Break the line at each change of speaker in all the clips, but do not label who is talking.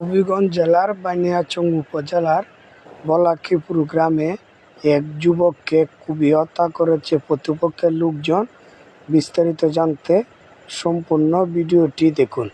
হবিগঞ্জ জেলার বানিয়াচং উপজেলার বলাক্ষীপুর গ্রামে এক যুবককে খুবই হত্যা করেছে। প্রতিপক্ষের লোকজন বিস্তারিত জানতে সম্পূর্ণ ভিডিওটি দেখুন।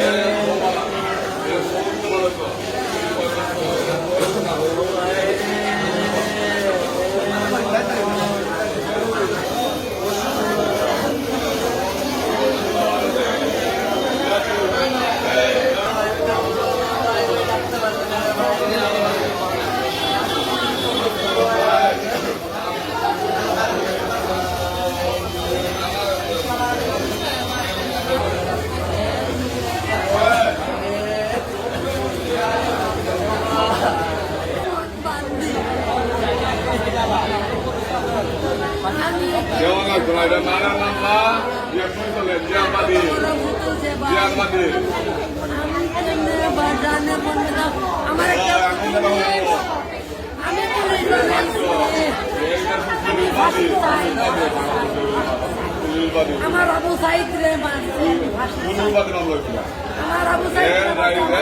네. তোমার নানা নাম্বা বিয়া কোন চলে বিয়া বাদে বিয়া বাদে
আমার আবু সাইদ রে আমার আবু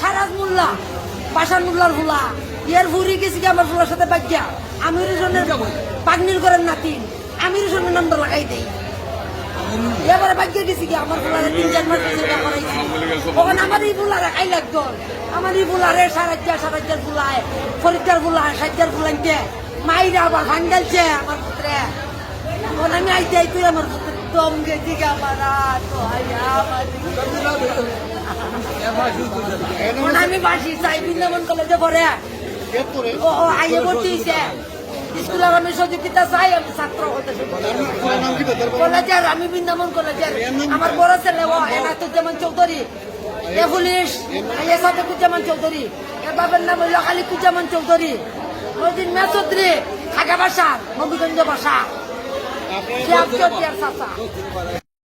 সারাজ মোল্লা পাশান মোল্লার ফুলা ইয়ার ফুরি গেছি আমার ফুলার সাথে বাগিয়া আমির পাগনির করেন আমির জনের নামটা লাগাই দেই। এবারে বাগিয়ে গেছি কি? আমার ফুলারে তিন চার মাস বিয়া করাইছি। ওখানে আমার এই ফুলারে খাই লাগতো? আমার এই ফুলারে সারাজ্জা সারাজ্জার ফুলায় ফরিদার ফুলায় সাজ্জার ফুলাইতে মাইরা আবার ভাঙ্গালছে আমার পুত্রে। ওখানে আমি আইতে আইতে আমার পুত্রে দম গেছি আমার? তো আমি বাসি চাই বৃন্দাবন কলেজে পড়ে। ও আইয়ে ভর্তি হয়েছে স্কুলের আমি সহযোগিতা চাই আমি ছাত্র হতে কলেজের আমি বৃন্দাবন কলেজের আমার বড় ছেলে ও এনাতুজ্জামান চৌধুরী এ পুলিশ এ সাদেকুজ্জামান চৌধুরী এ বাবার নাম হইল খালিকুজ্জামান চৌধুরী ওইদিন মেসদ্রি থাকা বাসা নবীগঞ্জ বাসা চাচা।